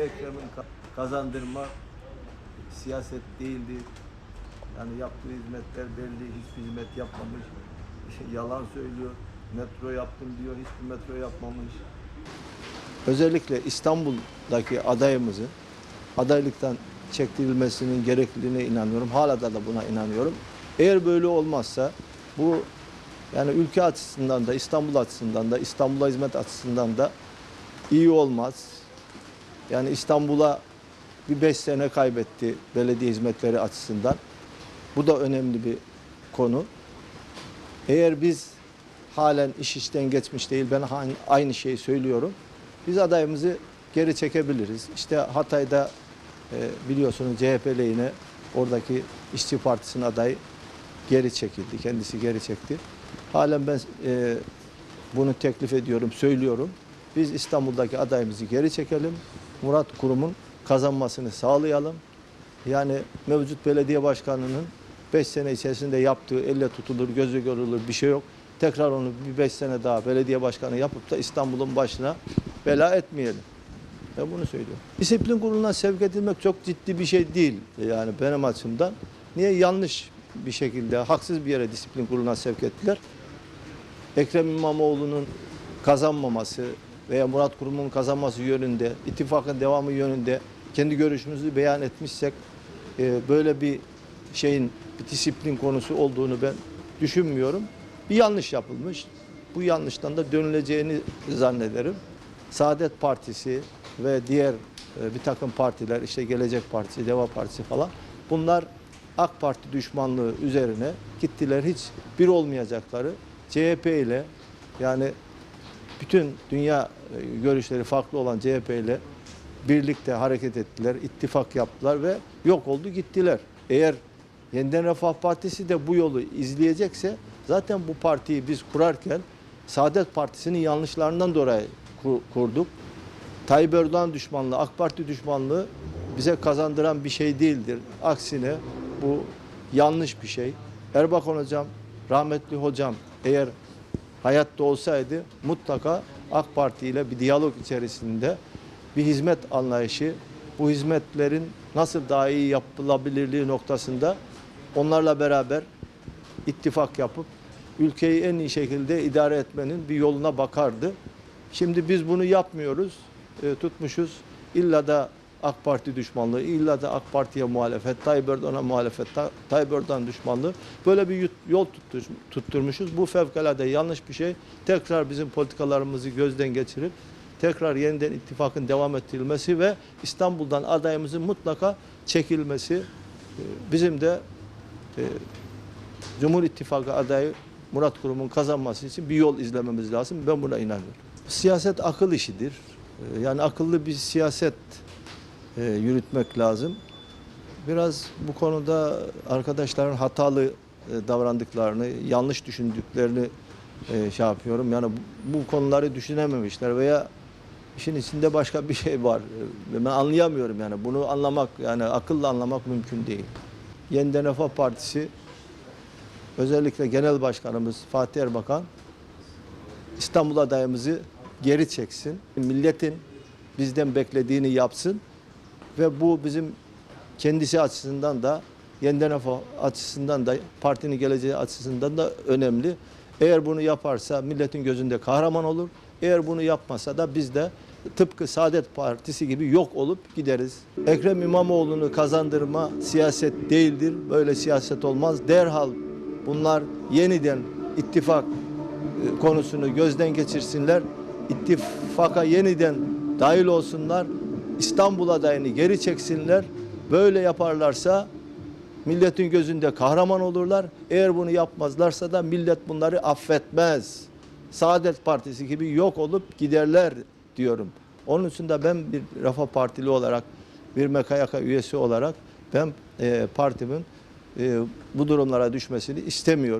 Ekrem'in ka- kazandırma siyaset değildi. Yani yaptığı hizmetler belli, hiçbir hizmet yapmamış. Yalan söylüyor. Metro yaptım diyor, hiçbir metro yapmamış. Özellikle İstanbul'daki adayımızın adaylıktan çektirilmesinin gerekliliğine inanıyorum. Hala da, da buna inanıyorum. Eğer böyle olmazsa bu yani ülke açısından da İstanbul açısından da İstanbul'a hizmet açısından da iyi olmaz. Yani İstanbul'a bir beş sene kaybetti belediye hizmetleri açısından. Bu da önemli bir konu. Eğer biz halen iş işten geçmiş değil, ben aynı şeyi söylüyorum. Biz adayımızı geri çekebiliriz. İşte Hatay'da e, biliyorsunuz CHP lehine oradaki İşçi Partisi'nin adayı geri çekildi. Kendisi geri çekti. Halen ben e, bunu teklif ediyorum, söylüyorum. Biz İstanbul'daki adayımızı geri çekelim. Murat Kurum'un kazanmasını sağlayalım. Yani mevcut belediye başkanının 5 sene içerisinde yaptığı elle tutulur, gözü görülür bir şey yok. Tekrar onu bir 5 sene daha belediye başkanı yapıp da İstanbul'un başına bela etmeyelim. Ben bunu söylüyorum. Disiplin kuruluna sevk edilmek çok ciddi bir şey değil yani benim açımdan. Niye yanlış bir şekilde haksız bir yere disiplin kuruluna sevk ettiler? Ekrem İmamoğlu'nun kazanmaması veya Murat Kurum'un kazanması yönünde, ittifakın devamı yönünde kendi görüşümüzü beyan etmişsek e, böyle bir şeyin bir disiplin konusu olduğunu ben düşünmüyorum. Bir yanlış yapılmış. Bu yanlıştan da dönüleceğini zannederim. Saadet Partisi ve diğer e, bir takım partiler işte Gelecek Partisi, Deva Partisi falan bunlar AK Parti düşmanlığı üzerine gittiler hiç bir olmayacakları CHP ile yani bütün dünya e, görüşleri farklı olan CHP ile birlikte hareket ettiler, ittifak yaptılar ve yok oldu gittiler. Eğer Yeniden Refah Partisi de bu yolu izleyecekse zaten bu partiyi biz kurarken Saadet Partisi'nin yanlışlarından dolayı ku- kurduk. Tayyip Erdoğan düşmanlığı, AK Parti düşmanlığı bize kazandıran bir şey değildir. Aksine bu yanlış bir şey. Erbakan hocam, rahmetli hocam eğer hayatta olsaydı mutlaka AK Parti ile bir diyalog içerisinde bir hizmet anlayışı, bu hizmetlerin nasıl daha iyi yapılabilirliği noktasında onlarla beraber ittifak yapıp ülkeyi en iyi şekilde idare etmenin bir yoluna bakardı. Şimdi biz bunu yapmıyoruz. E, tutmuşuz. İlla da AK Parti düşmanlığı, illa da AK Parti'ye muhalefet, Tayyip Erdoğan'a muhalefet, Ta- Tayyip Erdoğan düşmanlığı. Böyle bir yol tuttur- tutturmuşuz. Bu fevkalade yanlış bir şey. Tekrar bizim politikalarımızı gözden geçirip tekrar yeniden ittifakın devam ettirilmesi ve İstanbul'dan adayımızın mutlaka çekilmesi e, bizim de e, Cumhur İttifakı adayı Murat Kurum'un kazanması için bir yol izlememiz lazım. Ben buna inanıyorum. Siyaset akıl işidir. Ee, Yani akıllı bir siyaset e, yürütmek lazım. Biraz bu konuda arkadaşların hatalı e, davrandıklarını, yanlış düşündüklerini e, şey yapıyorum. Yani bu, bu konuları düşünememişler veya işin içinde başka bir şey var. E, Ben anlayamıyorum yani. Bunu anlamak, yani akılla anlamak mümkün değil. Yeniden Refah Partisi özellikle Genel Başkanımız Fatih Erbakan İstanbul adayımızı geri çeksin. Milletin bizden beklediğini yapsın ve bu bizim kendisi açısından da yeniden açısından da partinin geleceği açısından da önemli. Eğer bunu yaparsa milletin gözünde kahraman olur. Eğer bunu yapmasa da biz de tıpkı Saadet Partisi gibi yok olup gideriz. Ekrem İmamoğlu'nu kazandırma siyaset değildir. Böyle siyaset olmaz. Derhal bunlar yeniden ittifak e, konusunu gözden geçirsinler. İttifaka yeniden dahil olsunlar. İstanbul adayını geri çeksinler. Böyle yaparlarsa milletin gözünde kahraman olurlar. Eğer bunu yapmazlarsa da millet bunları affetmez. Saadet Partisi gibi yok olup giderler diyorum. Onun için de ben bir Rafa Partili olarak, bir MKYK üyesi olarak ben e, partimin e, bu durumlara düşmesini istemiyorum.